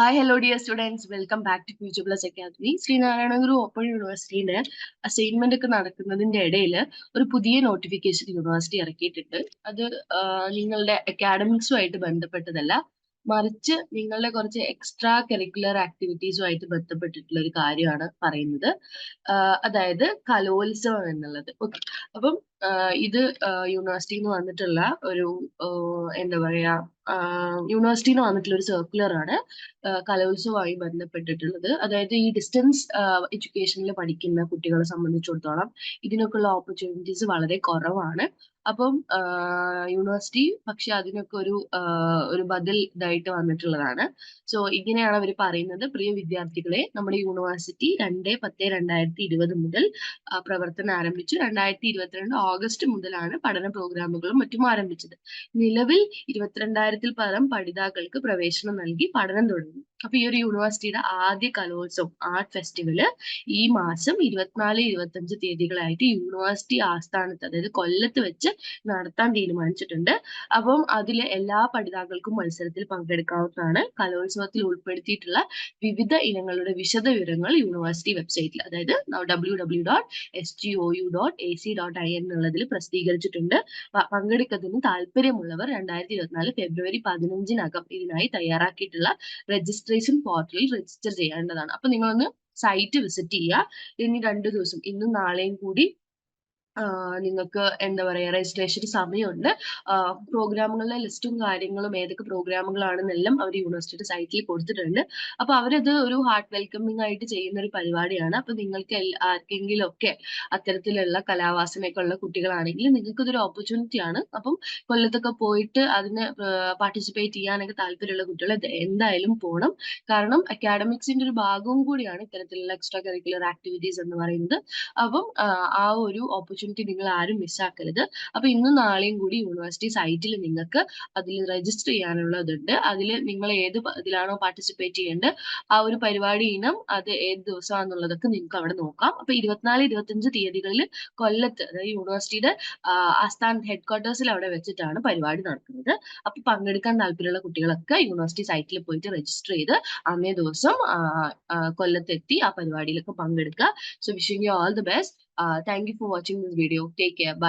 Hi hello dear students welcome back to future plus academy Sreenarayana Guru open യൂണിവേഴ്സിറ്റിയുടെ assignment ഒക്കെ നടക്കുന്നതിന്റെ ഇടയിൽ ഒരു പുതിയ നോട്ടിഫിക്കേഷൻ യൂണിവേഴ്സിറ്റി ഇറക്കിയിട്ടുണ്ട്. അത് നിങ്ങളുടെ അക്കാഡമിക്സുമായിട്ട് ബന്ധപ്പെട്ടതല്ല മറിച്ച് നിങ്ങളുടെ കുറച്ച് എക്സ്ട്രാ കരിക്കുലർ ആക്ടിവിറ്റീസുമായിട്ട് ബന്ധപ്പെട്ടിട്ടുള്ള ഒരു കാര്യമാണ് പറയുന്നത്. അതായത് കലോത്സവം എന്നുള്ളത്. ഓക്കെ അപ്പം ഇത് യൂണിവേഴ്സിറ്റിന്ന് വന്നിട്ടുള്ള ഒരു എന്താ പറയാ യൂണിവേഴ്സിറ്റിന്ന് വന്നിട്ടുള്ള ഒരു സർക്കുലർ ആണ് കലോത്സവമായി ബന്ധപ്പെട്ടിട്ടുള്ളത്. അതായത് ഈ ഡിസ്റ്റൻസ് എഡ്യൂക്കേഷനിൽ പഠിക്കുന്ന കുട്ടികളെ സംബന്ധിച്ചിടത്തോളം ഇതിനൊക്കെയുള്ള ഓപ്പർച്യൂണിറ്റീസ് വളരെ കുറവാണ്. അപ്പം യൂണിവേഴ്സിറ്റി പക്ഷെ അതിനൊക്കെ ഒരു ഒരു ബദൽ ഇതായിട്ട് വന്നിട്ടുള്ളതാണ്. സോ ഇങ്ങനെയാണ് അവർ പറയുന്നത്. പ്രിയ വിദ്യാർത്ഥികളെ നമ്മുടെ യൂണിവേഴ്സിറ്റി രണ്ട് പത്ത് രണ്ടായിരത്തി ഇരുപത് മുതൽ പ്രവർത്തനം ആരംഭിച്ചു. രണ്ടായിരത്തി ഇരുപത്തിരണ്ട് ഓഗസ്റ്റ് മുതലാണ് പഠന പ്രോഗ്രാമുകളും മറ്റും ആരംഭിച്ചത്. നിലവിൽ ഇരുപത്തിരണ്ടായിരത്തിൽ പരം പഠിതാക്കൾക്ക് പ്രവേശനം നൽകി പഠനം തുടങ്ങി. അപ്പൊ ഈ ഒരു യൂണിവേഴ്സിറ്റിയുടെ ആദ്യ കലോത്സവം ആർട്ട് ഫെസ്റ്റിവൽ ഈ മാസം ഇരുപത്തിനാല് ഇരുപത്തഞ്ച് തീയതികളായിട്ട് യൂണിവേഴ്സിറ്റി ആസ്ഥാനത്ത് അതായത് കൊല്ലത്ത് വെച്ച് നടത്താൻ തീരുമാനിച്ചിട്ടുണ്ട്. അപ്പം അതിലെ എല്ലാ പഠിതാക്കൾക്കും മത്സരത്തിൽ പങ്കെടുക്കാവുന്നതാണ്. കലോത്സവത്തിൽ ഉൾപ്പെടുത്തിയിട്ടുള്ള വിവിധ ഇനങ്ങളുടെ വിശദ വിവരങ്ങൾ യൂണിവേഴ്സിറ്റി വെബ്സൈറ്റിൽ അതായത് W W dot S G O U dot A C dot I N എന്നുള്ളതിൽ പ്രസിദ്ധീകരിച്ചിട്ടുണ്ട്. പങ്കെടുക്കുന്നതിന് താല്പര്യമുള്ളവർ രണ്ടായിരത്തി ഇരുപത്തിനാല് ഫെബ്രുവരി പതിനഞ്ചിനകം ഇതിനായി തയ്യാറാക്കിയിട്ടുള്ള രജിസ്ട്രേഷൻ പോർട്ടലിൽ രജിസ്റ്റർ ചെയ്യേണ്ടതാണ്. അപ്പൊ നിങ്ങളൊന്ന് സൈറ്റ് വിസിറ്റ് ചെയ്യുക. ഇനി രണ്ടു ദിവസം ഇന്നും നാളെയും കൂടി നിങ്ങൾക്ക് എന്താ പറയുക രജിസ്ട്രേഷൻ സമയമുണ്ട്. പ്രോഗ്രാമുകളുടെ ലിസ്റ്റും കാര്യങ്ങളും ഏതൊക്കെ പ്രോഗ്രാമുകളാണെന്നെല്ലാം അവർ യൂണിവേഴ്സിറ്റിയുടെ സൈറ്റിൽ കൊടുത്തിട്ടുണ്ട്. അപ്പൊ അവരത് ഒരു ഹാർട്ട് വെൽക്കമിംഗ് ആയിട്ട് ചെയ്യുന്ന ഒരു പരിപാടിയാണ്. അപ്പൊ നിങ്ങൾക്ക് ആർക്കെങ്കിലും ഒക്കെ അത്തരത്തിലുള്ള കലാവാസനയൊക്കെ ഉള്ള കുട്ടികളാണെങ്കിൽ നിങ്ങൾക്ക് ഇതൊരു ഓപ്പർച്യൂണിറ്റി ആണ്. അപ്പം കൊല്ലത്തൊക്കെ പോയിട്ട് അതിന് പാർട്ടിസിപ്പേറ്റ് ചെയ്യാനൊക്കെ താല്പര്യമുള്ള കുട്ടികൾ എന്തായാലും പോകണം കാരണം അക്കാഡമിക്സിന്റെ ഒരു ഭാഗവും കൂടിയാണ് ഇത്തരത്തിലുള്ള എക്സ്ട്രാ കരിക്കുലർ ആക്ടിവിറ്റീസ് എന്ന് പറയുന്നത്. അപ്പം ആ ഒരു ഓപ്പർച്യൂണിറ്റി നിങ്ങൾ ആരും മിസ്സാക്കരുത് അപ്പൊ ഇന്നും നാളെയും കൂടി യൂണിവേഴ്സിറ്റി സൈറ്റിൽ നിങ്ങൾക്ക് അതിൽ രജിസ്റ്റർ ചെയ്യാനുള്ളതുണ്ട്. അതിൽ നിങ്ങൾ ഏത് ഇതിലാണോ പാർട്ടിസിപ്പേറ്റ് ചെയ്യേണ്ടത് ആ ഒരു പരിപാടി ഇനം അത് ഏത് ദിവസമാണെന്നുള്ളതൊക്കെ നിങ്ങൾക്ക് അവിടെ നോക്കാം. അപ്പൊ ഇരുപത്തിനാല് ഇരുപത്തിയഞ്ച് തീയതികളിൽ കൊല്ലത്ത് അതായത് യൂണിവേഴ്സിറ്റിയുടെ ആസ്ഥാന ഹെഡ് ക്വാർട്ടേഴ്സിൽ അവിടെ വെച്ചിട്ടാണ് പരിപാടി നടക്കുന്നത്. അപ്പൊ പങ്കെടുക്കാൻ താല്പര്യമുള്ള കുട്ടികളൊക്കെ യൂണിവേഴ്സിറ്റി സൈറ്റിൽ പോയിട്ട് രജിസ്റ്റർ ചെയ്ത് അന്നേ ദിവസം കൊല്ലത്തെത്തി ആ പരിപാടിയിലൊക്കെ പങ്കെടുക്കുക. So wishing you all the best Uh, thank you for watching this video. Take care. Bye.